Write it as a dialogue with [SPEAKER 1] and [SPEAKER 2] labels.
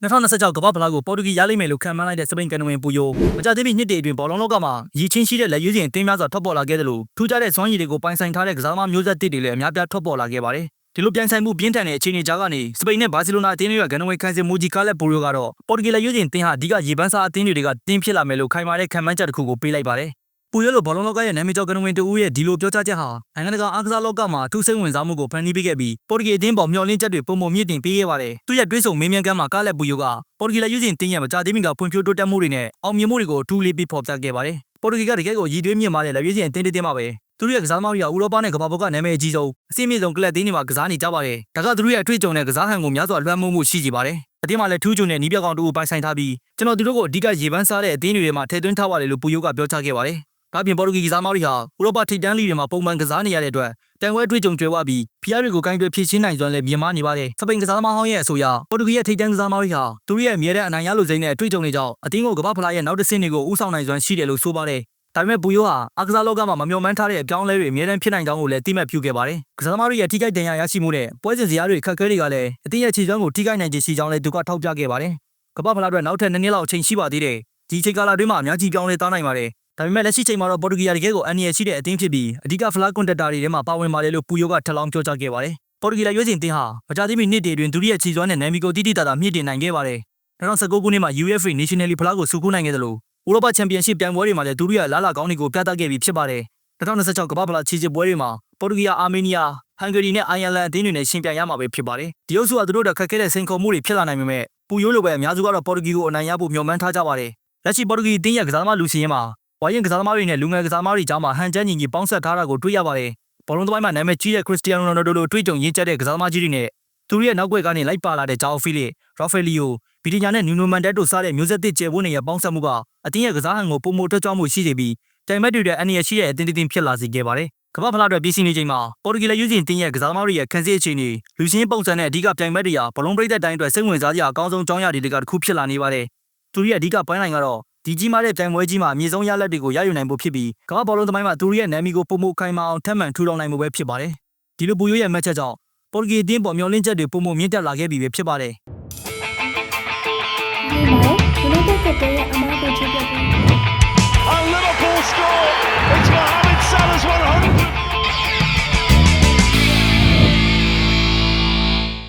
[SPEAKER 1] 2026ကမ္ဘာဖလားကိုပေါ်တူဂီရလိမ့်မယ်လို့ခံမှန်းလိုက်တဲ့စပိန်ကန်နဝင်ပူယိုမကြသေးမီနှစ်တည်းအတွင်းဘောလုံးလောကမှာရည်ချင်းရှိတဲ့လက်ရွေးစင်အသင်းများစွာထွက်ပေါ်လာခဲ့တယ်လို့ထူးခြားတဲ့စွမ်းရည်တွေကိုပိုင်ဆိုင်ထားတဲ့ကစားသမားမျိုးဆက်တစ်တွေလည်းအများပြားထွက်ပေါ်လာခဲ့ပါတယ်ဒီလိုပြိုင်ဆိုင်မှုပြင်းထန်တဲ့အခြေအနေကြားကနေစပိန်နဲ့ဘာစီလိုနာအသင်းတွေကကန်နဝင်ကန်စင်မူဂျီကာလက်ပူယိုကတော့ပေါ်တူဂီလက်ရွေးစင်အသင်းဟာအဓိကရေပန်းစားအသင်းတွေကတင်းဖြစ်လာမယ်လို့ခိုင်မာတဲ့ခံမှန်းချက်တစ်ခုကိုပေးလိုက်ပါတယ် ပူရလိုဘောလုံးလောကရဲ့နာမည်ကျော်ကနဝင်တူဦးရဲ့ဒီလိုပြောကြားချက်ဟာနိုင်ငံတကာအားကစားလောကမှာသူစိတ်ဝင်စားမှုကိုဖန်တီးပေးခဲ့ပြီးပေါ်တူဂီအသင်းပေါ်မျှော်လင့်ချက်တွေပုံပုံမြင့်တင်ပေးခဲ့ပါတယ်။သူရဲ့တွေးဆုံမင်းမြန်ကမ်းမှာကားလက်ပူယိုကပေါ်တူဂီလက်ရွေးစင်တင်းရဲ့မကြသေးမီကဖွံ့ဖြိုးတိုးတက်မှုတွေနဲ့အောင်မြင်မှုတွေကိုအထူးလေးပြီးဖော်ပြခဲ့ပါတယ်။ပေါ်တူဂီကတကယ်ကိုရည်သွေးမြင့်မာတဲ့လက်ရွေးစင်အသင်းတစ်တင်းပါပဲ။သူတို့ရဲ့ကစားသမားတွေကဥရောပနဲ့ကမ္ဘာပေါ်ကနာမည်အကြီးဆုံးအစင်းမြင့်ဆုံးကလပ်တင်းတွေမှာကစားနေကြပါတယ်။ဒါကသူတို့ရဲ့အတွေ့အကြုံနဲ့ကစားဟန်ကိုများစွာလွှမ်းမိုးမှုရှိကြပါတယ်။အတင်းမှာလည်းထူးချွန်တဲ့နီးပြကောင်တူကိုပိုင်ဆိုင်ထားပြီးကျွန်တော်သူတို့ကိုအဓိကရေပန်းစားတဲ့အသင်းတွေထဲမှာထည့်သွင်းထားပါတယ်လို့ပူယိုကပြောကြားခဲ့ပါတယ်။ ဒါပြင်ပေါ်တူဂီကစားသမားတွေဟာဥရောပထိပ်တန်းလိတွေမှာပုံမှန်ကစားနေရတဲ့အတွက်တန်ဝဲတွေ့ကြုံကြွယ်ဝပြီးဖီးယားတွေကိုကိုင်းတွယ်ဖြည့်ရှင်းနိုင်စွမ်းလည်းမြင်မာနေပါတယ်။စပိန်ကစားသမားဟောင်းရဲ့အဆိုအရပေါ်တူဂီရဲ့ထိပ်တန်းကစားသမားတွေဟာသူတို့ရဲ့အမြဲတမ်းအနိုင်ရလို့စိမ့်တဲ့အတွေ့အကြုံတွေကြောင့်အသင်းကိုကမ္ဘာဖလားရဲ့နောက်တစ်ဆင့်တွေကိုဦးဆောင်နိုင်စွမ်းရှိတယ်လို့ဆိုပါတယ်။ဒါပေမဲ့ဘူယိုဟာအားကစားလောကမှာမမျှော်မှန်းထားတဲ့အပြောင်းအလဲတွေအများတန်းဖြစ်နိုင်ကြောင်းကိုလည်းတိမှတ်ပြုခဲ့ပါတယ်။ကစားသမားတွေရဲ့ထိခိုက်ဒဏ်ရာရရှိမှုနဲ့ပွဲစဉ်စရာတွေခက်ခဲတွေကလည်းအသင်းရဲ့ခြေစွမ်းကိုထိခိုက်နိုင်ခြင်းရှိကြောင်းလည်းသူကထောက်ပြခဲ့ပါတယ်။ကမ္ဘာဖလားအတွက်နောက်ထပ်နှစ်နှစ်လောက်အချိန်ရှိပါသေးတယ်။ဒီအချိန်ကာလအတွင်းမှာအများကြီးပြောင်းလဲသွားနိုင်ပါတယ်။ ဒါပေမဲ့လက်ရှိချိန်မှာတော့ပေါ်တူဂီယာတကယ်ကိုအန်နီရရှိတဲ့အသင်းဖြစ်ပြီးအဓိကဖလားကွန်တက်တာတွေထဲမှာပါဝင်ပါတယ်လို့ပူယိုကထပ်လောင်းပြောကြားခဲ့ပါတယ်။ပေါ်တူဂီယာရွေးစင်အသင်းဟာမကြသေးမီနှစ်တွေတွင်သူတို့ရဲ့ခြေစွမ်းနဲ့နာမီကိုတိတိတတ်တာမြင့်တင်နိုင်ခဲ့ပါတယ်။2019ခုနှစ်မှာ UEFA National League ဖလားကိုစုခုနိုင်ခဲ့တယ်လို့ဥရောပချန်ပီယံရှစ်ပြိုင်ပွဲတွေမှာလည်းသူတို့ရဲ့လာလာကောင်းတွေကိုပြသခဲ့ပြီးဖြစ်ပါတယ်။2026ကမ္ဘာ့ဖလားခြေစစ်ပွဲတွေမှာပေါ်တူဂီယာအာမေးနီးယားဟန်ဂေရီနဲ့အိုင်ယာလန်အသင်းတွေနဲ့ရှင်ပြိုင်ရမှာပဲဖြစ်ပါတယ်။ဒီအုပ်စုကသူတို့တက်ခက်ခဲတဲ့စိန်ခေါ်မှုတွေဖြစ်လာနိုင်ပေမဲ့ပူယိုးလိုပဲအများစုကတော့ပေါ်တူဂီကိုအနိုင်ရဖို့မျှော်မှန်းထားကြပါတယ်။လက်ရှိပေါ်တူဂီအသင်းရဲ့ကစားသမားလူစီရင်မှာ ဝိုင်းရင်ကစားသမားတွေနဲ့လူငယ်ကစားသမားတွေကြားမှာဟန်ချက်ညီညီပေါင်းဆက်ထားတာကိုတွေ့ရပါတယ်။ဘောလုံးသမိုင်းမှာနာမည်ကြီးတဲ့ခရစ္စတီယာနိုရိုနယ်ဒိုလိုတွေ့ကြုံရင့်ကျက်တဲ့ကစားသမားကြီးတွေနဲ့သူတို့ရဲ့နောက်ွယ်ကနေလိုက်ပါလာတဲ့ဂျာအိုဖီလစ်ရာဖယ်လီယိုဗီဒီညာနဲ့နူနိုမန်တက်တို့စတဲ့မျိုးဆက်သစ်ကျယ်ဝန်းတွေရဲ့ပေါင်းစပ်မှုကအတင်းရဲ့ကစားဟန်ကိုပုံမထွက်ကြွမှုရှိစေပြီးတိုင်မက်တွေတဲ့အန်ရရှိတဲ့အတင်းတင်းဖြစ်လာစေခဲ့ပါတယ်။ကမ္ဘာဖလားအတွက်ပြည်စည်းနေချိန်မှာပေါ်တူဂီလက်ယူစဉ်တင်းရဲ့ကစားသမားတွေရဲ့ခံစစ်အခြေအနေလူချင်းပုံစံနဲ့အဓိကပြိုင်မက်တွေဟာဘလုံးပရိသတ်တိုင်းအတွက်စိတ်ဝင်စားစရာအကောင်းဆုံးကြောင်းရာတွေကတစ်ခုဖြစ်လာနေပါတယ်။သူတို့ရဲ့အဓိကပိုင်းလိုက်ကတော့ ဒီကြီးမားတဲ့ပြိုင်ပွဲကြီးမှာအမြင့်ဆုံးရလဒ်တွေကိုရယူနိုင်ဖို့ဖြစ်ပြီးကမ္ဘာဘောလုံးသမိုင်းမှာသူတို့ရဲ့နာမည်ကိုပုံမခိုင်မာအောင်ထပ်မံထူထောင်နိုင်မှုပဲဖြစ်ပါတယ်။ဒီလိုပူရိုးရဲ့မက်ချက်ကြောင့်ပေါ်တူဂီအသင်းပေါ်မျှော်လင့်ချက်တွေပုံမမြင့်တက်လာခဲ့ပြီပဲဖြစ်ပါတယ်။
[SPEAKER 2] ဒီမှာ United ကတဲ့ရဲ့အမားကိုချ